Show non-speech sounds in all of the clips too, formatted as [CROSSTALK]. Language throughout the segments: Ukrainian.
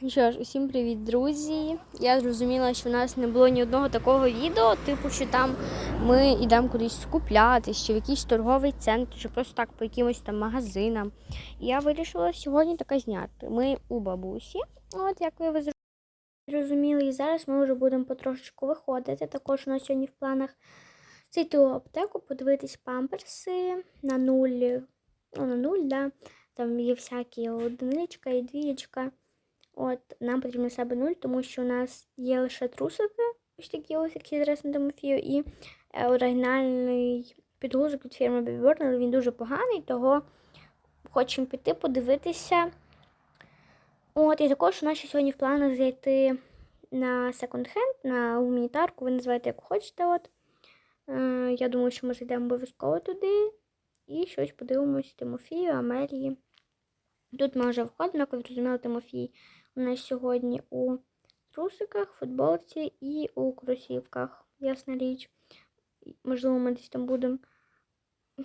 Ну Що ж, усім привіт, друзі. Я зрозуміла, що в нас не було ні одного такого відео, типу, що там ми йдемо кудись скуплятись, чи в якийсь торговий центр, чи просто так по якимось там магазинам. І я вирішила сьогодні таке зняти. Ми у бабусі, от як ви зрозуміли, і зараз ми вже будемо потрошечку виходити. Також у нас сьогодні в планах зайти у аптеку, подивитись памперси на нуль, ну, на нуль, да. Там є всякі одиничка і двієчка. От, нам потрібно себе нуль, тому що у нас є лише трусики, ось такі ось, які зараз на Тимофію, і е, оригінальний підгузок від фірми Baby але він дуже поганий, того хочемо піти подивитися. От, і також у нас сьогодні в планах зайти на секонд-хенд, на гуманітарку, ви називаєте як хочете. От. Е, я думаю, що ми зайдемо обов'язково туди і щось подивимось Тимофію, Амелії. Тут ми вже входимо, ви зрозуміли, Тимофій у нас сьогодні у трусиках, футболці і у кросівках. Ясна річ. Можливо, ми десь там будемо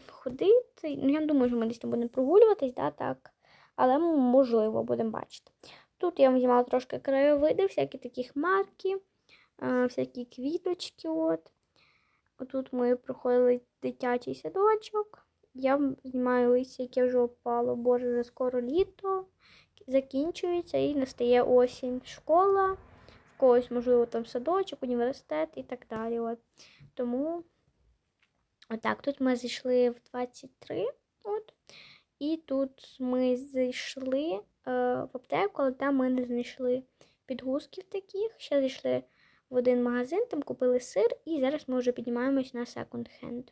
ходити. Ну, я думаю, що ми десь там будемо прогулюватись, да, так. Але можливо будемо бачити. Тут я вам знімала трошки краєвиди, всякі такі хмарки, всякі квіточки. от. Отут ми проходили дитячий садочок. Я знімаю листя, яке вже опало. Боже, вже скоро літо закінчується і настає осінь. Школа, в когось, можливо, там садочок, університет і так далі. От. Тому отак, тут ми зайшли в 23. От. І тут ми зайшли е, в аптеку, але там ми не знайшли підгузків таких. Ще зайшли в один магазин, там купили сир, і зараз ми вже піднімаємось на секонд-хенд.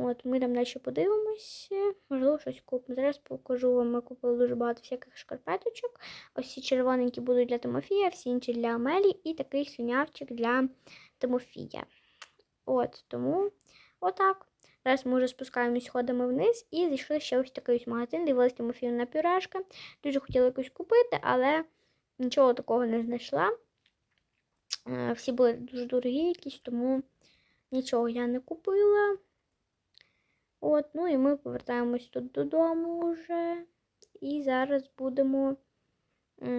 От, Ми там далі подивимося, можливо, щось купимо. Зараз покажу вам, ми купили дуже багато всяких шкарпеточок. Ось ці червоненькі будуть для Тимофія, всі інші для Амелі і такий свинявчик для Тимофія. От, Тому отак. Зараз ми вже спускаємось, ходимо вниз і зайшли ще ось такий ось магазин, дивилися Тимофію на пюрешки. Дуже хотіла якусь купити, але нічого такого не знайшла. Е, всі були дуже дорогі якісь, тому нічого я не купила. От, ну і ми повертаємось тут додому вже. І зараз будемо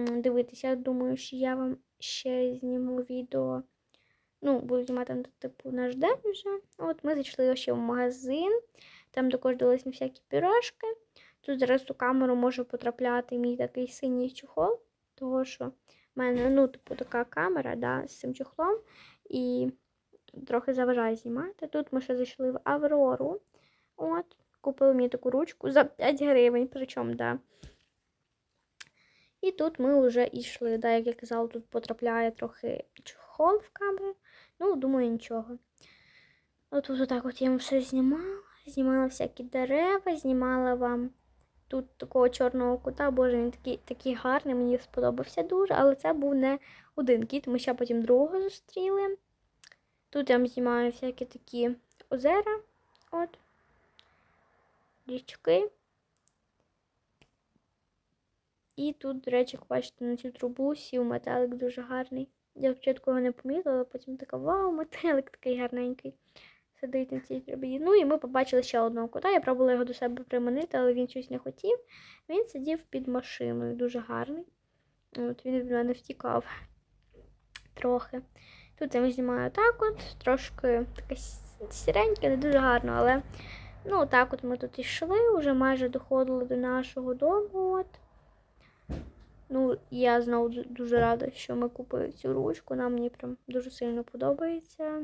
дивитися. Думаю, що я вам ще зніму відео. Ну, буду знімати типу наш день вже. От ми зайшли ще в магазин. Там також дались на всякі пірожки. Тут зараз у камеру може потрапляти мій такий синій чохол, того що в мене, ну, типу, така камера да, з цим чохлом. І трохи заважає знімати. Тут ми ще зайшли в Аврору. От, купили мені таку ручку за 5 гривень, причому, да. І тут ми вже йшли. Да, як я казала, тут потрапляє трохи чохол в камеру. Ну, думаю, нічого. От отак от я вам все знімала. Знімала всякі дерева, знімала вам тут такого чорного кута. Боже, він такий такий гарний, мені сподобався дуже, але це був не один кіт, ми ще потім другого зустріли. Тут я вам знімаю всякі такі озера. От річки. І тут, до речі, як бачите, на цю трубу сів метелик дуже гарний. Я спочатку його не помітила, але потім така вау, метелик такий гарненький. Сидить на цій трубі. Ну і ми побачили ще одного кота. Я пробувала його до себе приманити, але він щось не хотів. Він сидів під машиною, дуже гарний. От Він від мене втікав трохи. Тут я знімаю так от, трошки таке сіреньке, не дуже гарно, але Ну, так от ми тут йшли, вже майже доходили до нашого дому. От. Ну, я знову дуже рада, що ми купили цю ручку. Нам мені прям дуже сильно подобається.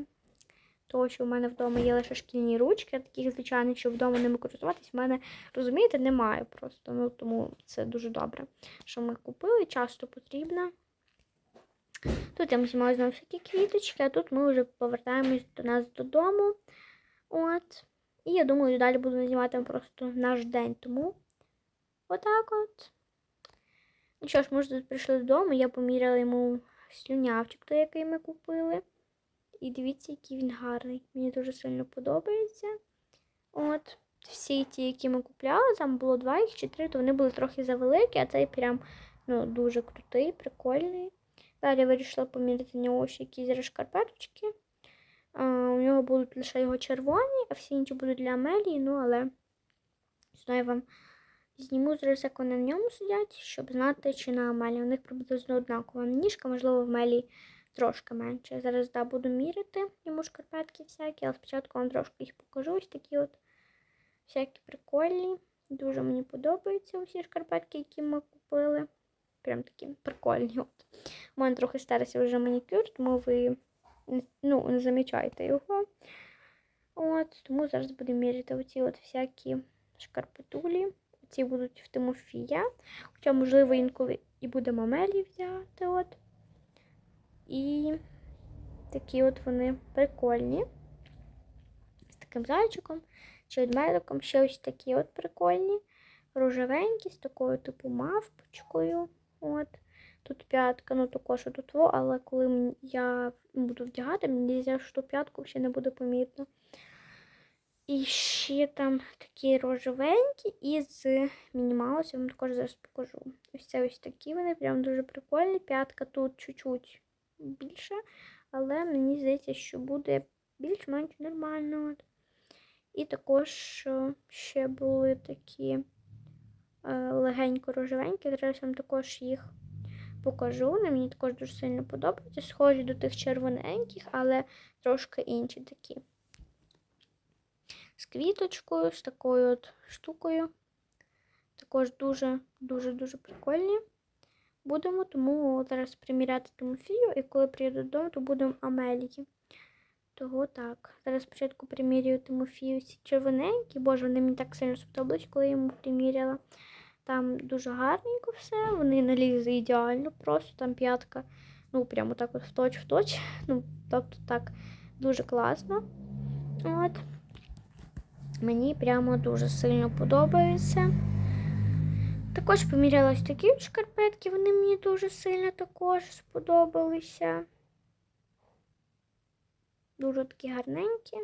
Тому що в мене вдома є лише шкільні ручки, таких звичайних, що вдома ними користуватись, в мене, розумієте, немає просто. Ну, Тому це дуже добре, що ми купили, часто потрібно. Тут я знімаю знову всякі квіточки, а тут ми вже повертаємось до нас додому. От. І я думаю, далі буду знімати просто наш день. Тому отак от. Ну що ж, ми ж тут прийшли додому, я поміряла йому слюнявчик, той, який ми купили. І дивіться, який він гарний. Мені дуже сильно подобається. От, всі ті, які ми купляли, там було два їх чи три, то вони були трохи завеликі, а цей прям ну, дуже крутий, прикольний. Далі я вирішила поміряти нього ще якісь шкарпеточки. У нього будуть лише його червоні, а всі інші будуть для Амелії, ну але знаю вам, Зніму зараз, як вони на ньому сидять, щоб знати, чи на Амелі. У них приблизно однакова ніжка, можливо, в Мелі трошки менше. Зараз да, буду міряти йому шкарпетки всякі, але спочатку вам трошки їх покажу. Ось такі от всякі прикольні. Дуже мені подобаються усі шкарпетки, які ми купили. Прям такі прикольні. От. У мене трохи старився вже манікюр, тому ви ну, не замічайте його. От, тому зараз будемо міряти оці от всякі шкарпетулі. Ці будуть в Тимофія. Хоча, можливо, інколи і буде мамелі взяти. От. І такі от вони прикольні. З таким зайчиком чи ведмедиком. Ще ось такі от прикольні. Рожевенькі, з такою типу мавпочкою. От. Тут п'ятка, ну також тут во, але коли я буду вдягати, мені здається, що п'ятку ще не буде помітно. І ще там такі рожевенькі і з мінімаусом вам також зараз покажу. Ось це ось такі вони, прям дуже прикольні. П'ятка тут чуть-чуть більше, але мені здається, що буде більш-менш нормально. І також е, ще були такі е, легенько рожевенькі. Зараз вам також їх покажу. Вони мені також дуже сильно подобаються. Схожі до тих червоненьких, але трошки інші такі. З квіточкою, з такою от штукою. Також дуже-дуже-дуже прикольні. Будемо, тому зараз приміряти Тимофію, і коли приїду додому, то будемо Амелії. Того так. Зараз спочатку примірюю Тимофію ці червоненькі. Боже, вони мені так сильно сподобались, коли я йому приміряла. Там дуже гарненько все, вони налізли ідеально, просто там п'ятка, ну прямо так от в точ в точ. [LAUGHS] Ну, тобто так дуже класно. От. Мені прямо дуже сильно подобається. Також поміряла такі шкарпетки, вони мені дуже сильно також сподобалися. Дуже такі гарненькі.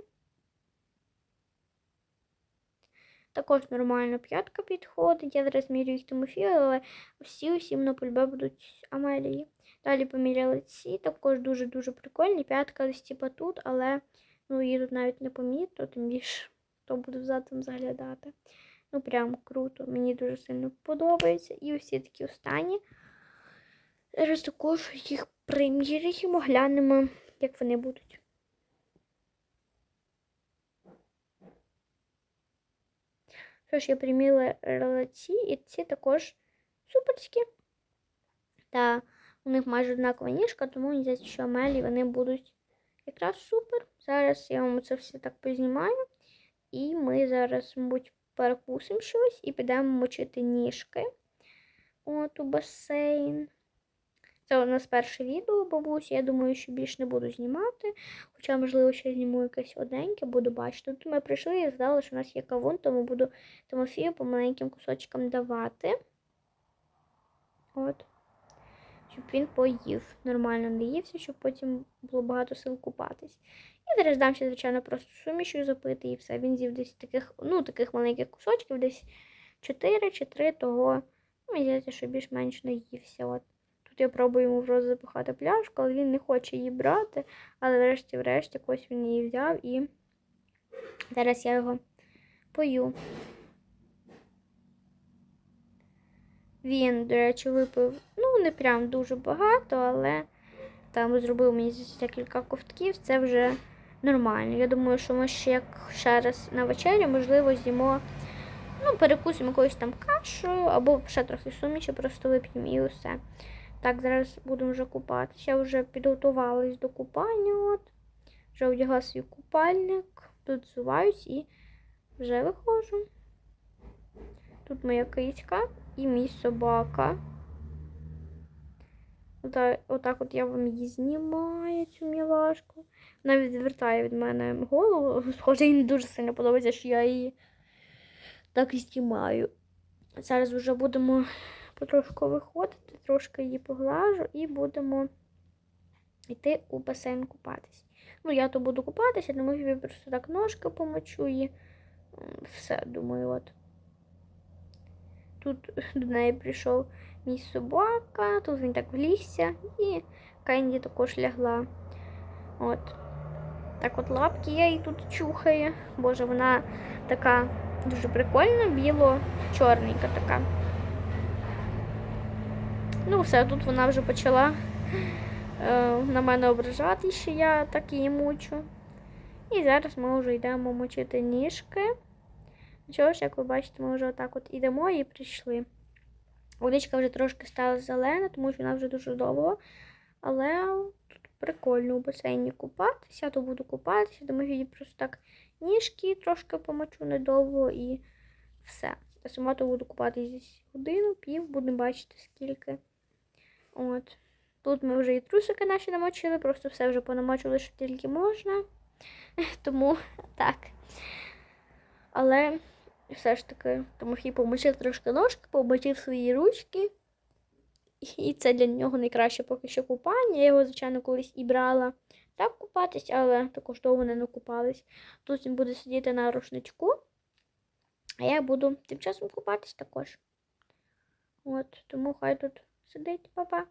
Також нормально п'ятка підходить. Я зараз мірю їх Тимофію, але всі усі на польбе будуть Амелії. Далі поміряли ці, також дуже-дуже прикольні. П'ятка десь типа тут, але ну, її тут навіть не помітно, тим більше хто буде задом заглядати. Ну, прям круто. Мені дуже сильно подобається. І усі такі останні. Зараз також їх приміряємо, глянемо, як вони будуть. Що ж, я приміряла ці, і ці також суперські. Та у них майже однакова ніжка, тому здається, що Амелі вони будуть якраз супер. Зараз я вам це все так познімаю. І ми зараз, мабуть, перекусимо щось і підемо мочити ніжки от у басейн. Це у нас перше відео, бабусь. Я думаю, що більше не буду знімати. Хоча, можливо, ще зніму якесь одненьке, буду бачити. Тут ми прийшли і згадали, що у нас є кавун, тому буду Тимофію по маленьким кусочкам давати. От. Щоб він поїв. Нормально наївся, щоб потім було багато сил купатись. І зараз дам ще, звичайно, просто сумішю запити і все. Він з'їв десь таких, ну, таких маленьких кусочків, десь 4 чи 3, того, ну, здається, що більш-менш наївся. От. Тут я пробую йому в рот запихати пляшку, але він не хоче її брати. Але врешті-врешті ось він її взяв і зараз я його пою. Він, до речі, випив, ну, не прям дуже багато, але там зробив мені декілька ковтків. Це вже нормально. Я думаю, що ми ще як ще раз на вечерю, можливо, з'їмо, ну, перекусимо якоюсь там кашею, або ще трохи суміші, просто вип'ємо і усе. Так, зараз будемо вже купатися. Я вже підготувалась до купання. От. Вже одягла свій купальник, тут зуваюсь і вже виходжу. Тут моя кицька і мій собака. Отак, отак от я вам її знімаю, цю мілашку. Вона відвертає від мене голову. Схоже, їй не дуже сильно подобається, що я її так і знімаю. Зараз вже будемо потрошку виходити, трошки її поглажу і будемо йти у басейн купатись. Ну, я то буду купатися, тому я просто так ножки помочу і все, думаю, от. Тут до неї прийшов мій собака, тут він так влізся, і Кенді також лягла. От. Так от лапки я її тут чухаю. Боже, вона така Дуже прикольно, біло-чорненька така. Ну, все, тут вона вже почала е, на мене ображати, що я так її мучу. І зараз ми вже йдемо мочити ніжки. Чого ж, як ви бачите, ми вже отак от ідемо і прийшли. Водичка вже трошки стала зелена, тому що вона вже дуже довго. Але тут прикольно у басейні купатися, то буду купатися, тому я просто так ніжки трошки помочу недовго і все. Я сама то буду купатися годину, пів, будемо бачити скільки. От. Тут ми вже і трусики наші намочили, просто все вже понамочили, що тільки можна. [LAUGHS] Тому так. Але все ж таки, тому що помочив трошки ножки, помочив свої ручки. І це для нього найкраще поки що купання. Я його, звичайно, колись і брала так купатись, але також довго не накупались. Тут він буде сидіти на рушничку, а я буду тим часом купатись також. От, тому хай тут сидить, Па-па.